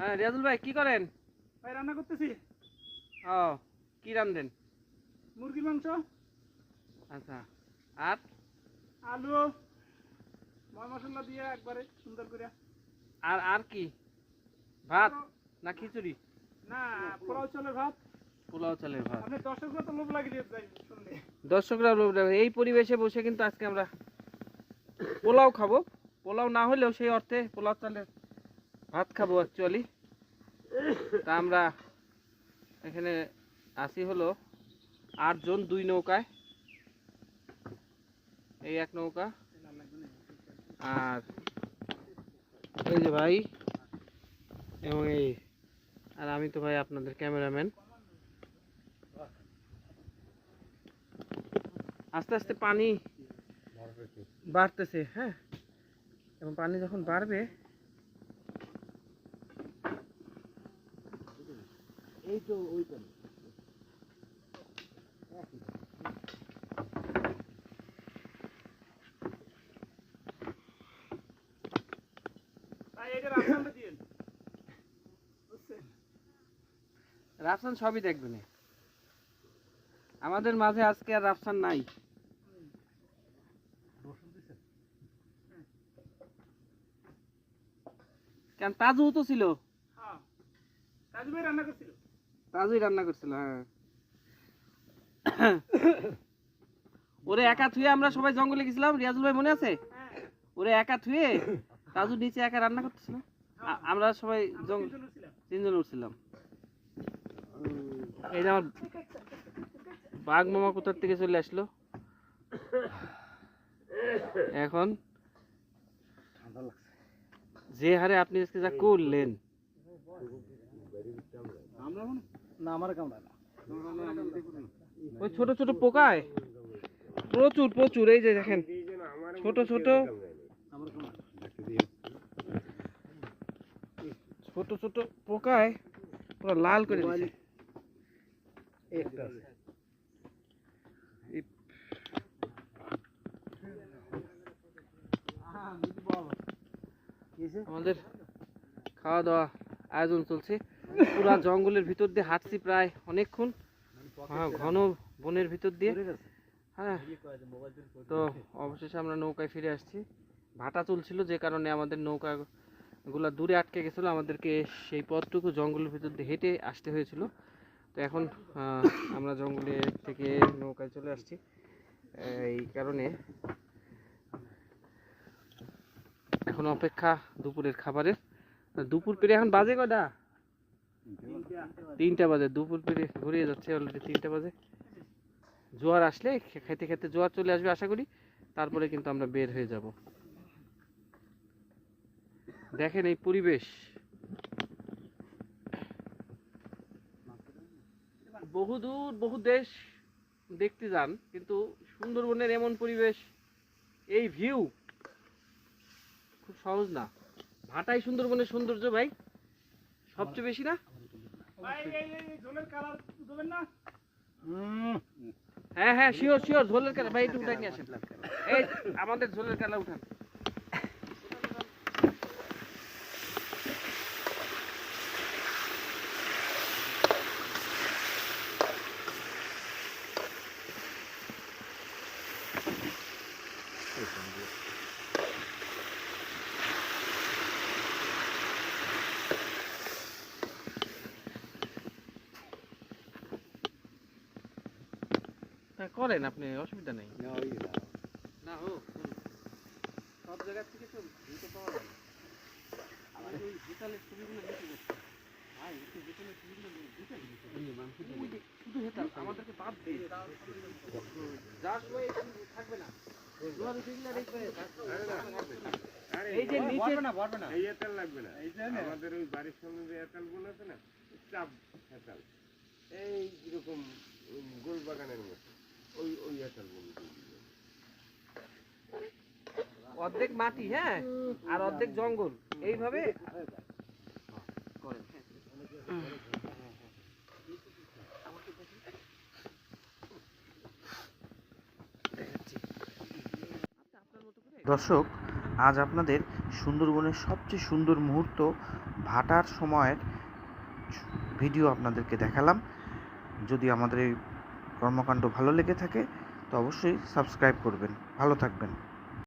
হ্যাঁ রিয়াজুল ভাই কি করেন? ভাই রান্না করতেছি। ও কি রান্ধেন? মুরগির মাংস। আচ্ছা আর? আলু ময় মশলা দিয়ে একবারে সুন্দর করে। আর আর কি? ভাত না খিচুড়ি? না পোলাও চলে ভাত। পোলাও চালের ভাত। আপনি দর্শকরা তো লোভ লাগিয়ে দিয়ে যাই শুনলে। দর্শকরা লোভ দেবে। এই পরিবেশে বসে কিন্তু আজকে আমরা পোলাও খাব। পোলাও না হলেও সেই অর্থে পোলাও চালের ভাত খাব অ্যাকচুয়ালি তা আমরা এখানে আসি হলো আটজন দুই নৌকায়। এই এক নৌকা। আর এই যে ভাই এবং এই আর আমি তো ভাই আপনাদের ক্যামেরাম্যান। আস্তে আস্তে পানি বাড়তেছে হ্যাঁ? এবং পানি যখন বাড়বে এই তো রাফসান সবই দেখবেন আমাদের মাঝে আজকে আর রাফসান নাই। কেন তাজু তো ছিল। হ্যাঁ ভাই রান্না করছিল। তাজুই রান্না করছিল হ্যাঁ। ওরে একা থুয়ে আমরা সবাই জঙ্গলে গেছিলাম, রিয়াজুল ভাই মনে আছে? ওরে একা থুয়ে তাজু নিচে একা রান্না করতেছিল। আমরা সবাই জঙ্গল তিনজন উঠছিলাম। এই যে আমার বাঘ মামা কোথার থেকে চলে আসলো? এখন যে হারে আপনি আজকে যা করলেন। না, আমার কামড়া না। ওই ছোট ছোট পোকায়? প্রচুর প্রচুর, এই যে দেখেন, ছোট ছোট। ছোট ছোট পোকায় পুরো লাল করে আমাদের খাওয়া দাওয়া আয়োজন চলছে। পুরা জঙ্গলের ভিতর দিয়ে হাঁটছি প্রায় অনেকক্ষণ। হ্যাঁ, ঘন বনের ভিতর দিয়ে। হ্যাঁ তো অবশেষে আমরা নৌকায় ফিরে আসছি। ভাটা চলছিল যে কারণে আমাদের নৌকা গুলা দূরে আটকে গেছিল। আমাদেরকে সেই পথটুকু জঙ্গলের ভিতর দিয়ে হেঁটে আসতে হয়েছিল। তো এখন আমরা জঙ্গলে থেকে নৌকায় চলে আসছি। এই কারণে এখন অপেক্ষা দুপুরের খাবারের। দুপুর পেরে এখন বাজে কটা তিনটা বাজে, দুপুর পেরে ঘুরিয়ে যাচ্ছে অলরেডি তিনটা বাজে। জোয়ার আসলে খেতে খেতে জোয়ার চলে আসবে আশা করি, তারপরে কিন্তু আমরা বের হয়ে যাব। দেখেন এই পরিবেশ। বহু দূর, বহু দেশ দেখতে যান, কিন্তু সুন্দরবনের এমন পরিবেশ, এই ভিউ খুব সহজ না। ভাটাই সুন্দরবনের সৌন্দর্য ভাই, সবচেয়ে বেশি না? হ্যাঁ হ্যাঁ শিওর শিওর ঝোলের কালা ভাই, একটু উঠাই নিয়ে আসেন। এই, আমাদের ঝোলের কালা উঠান। হ্যাঁ করেন আপনি অসুবিধা নেই। না হোক সব জায়গা থেকে তো পাওয়া যায়। না। ওই ছবিগুলো ভাই একটু ছবিগুলো হেতাল ওই যে শুধু হেতাল আমাদেরকে বাদ দিয়ে। যার সময় একটু থাকবে না এই এই যে নিচে এই এতাল লাগবে না। আমাদের ওই বাড়ির সামনে যে এতালগুলো আছে না চাপ এতাল এই এরকম ওই গোল বাগানের মতো। ওই ওই গুলো অর্ধেক মাটি হ্যাঁ? আর অর্ধেক জঙ্গল। এইভাবে? করেন দর্শক আজ আপনাদের সুন্দরবনের সবচেয়ে সুন্দর মুহূর্ত ভাটার সময়ের ভিডিও আপনাদেরকে দেখালাম। যদি আমাদের এই কর্মকাণ্ড ভালো লেগে থাকে তো অবশ্যই সাবস্ক্রাইব করবেন। ভালো থাকবেন।